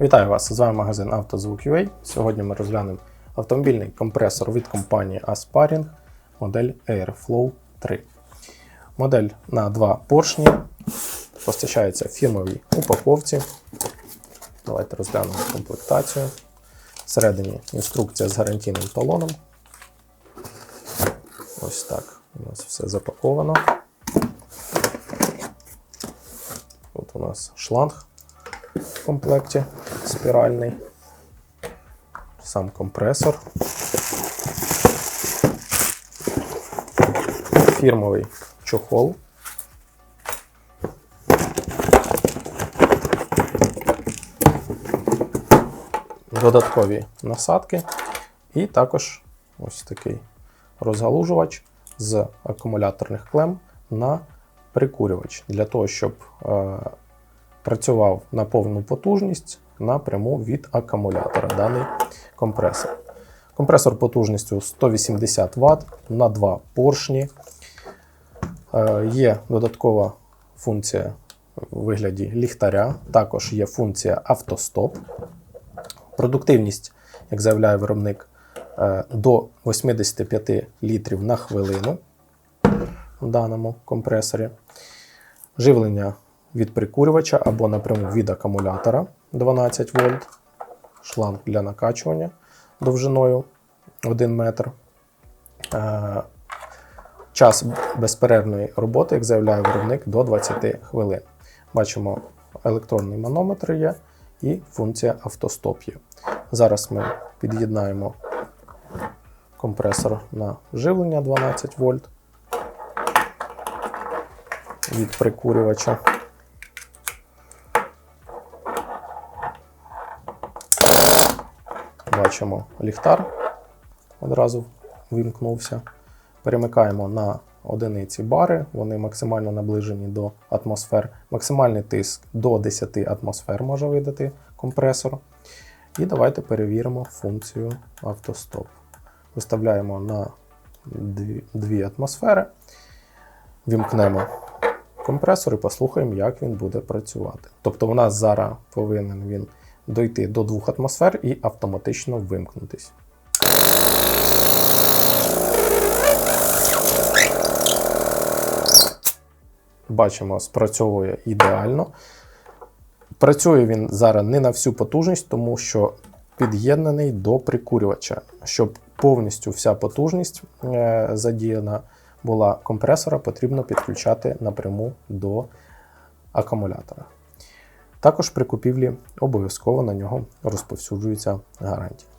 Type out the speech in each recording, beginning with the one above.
Вітаю вас! З вами магазин «Автозвук.UA». Сьогодні ми розглянемо автомобільний компресор від компанії Asparing модель Airflow 3. Модель на два поршні. Постачається в фірмовій упаковці. Давайте розглянемо комплектацію. Всередині інструкція з гарантійним талоном. Ось так у нас все запаковано. Тут у нас шланг в комплекті спіральний, сам компресор, фірмовий чохол. Додаткові насадки. І також ось такий розгалужувач з акумуляторних клем на прикурювач. Для того, щоб е, працював на повну потужність напряму від акумулятора даний компресор. Компресор потужністю 180 Вт на два поршні. Е, Є додаткова функція у вигляді ліхтаря, також є функція автостоп. Продуктивність, як заявляє виробник, е, до 85 літрів на хвилину в даному компресорі. Живлення від прикурювача або напряму від акумулятора 12 вольт, шланг для накачування довжиною 1 метр. Е, Час безперервної роботи, як заявляє виробник, до 20 хвилин. Бачимо, електронний манометр є і функція автостоп. Зараз ми під'єднаємо компресор на живлення 12 вольт від прикурювача. Бачимо ліхтар, одразу вимкнувся. Перемикаємо на одиниці бари, вони максимально наближені до атмосфер. Максимальний тиск до 10 атмосфер може видати компресор. І давайте перевіримо функцію автостоп. Виставляємо на 2 атмосфери, вімкнемо компресор і послухаємо, як він буде працювати. Тобто, у нас зараз повинен він дойти до 2 атмосфер і автоматично вимкнутись. Бачимо, спрацьовує ідеально. Працює він зараз не на всю потужність, тому що під'єднаний до прикурювача. Щоб повністю вся потужність е, задіяна була компресора, потрібно підключати напряму до акумулятора. Також при купівлі обов'язково на нього розповсюджується гарантія.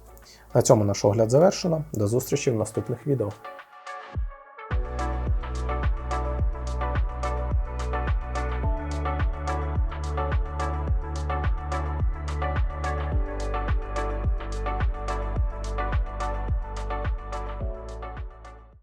На цьому наш огляд завершено. До зустрічі в наступних відео.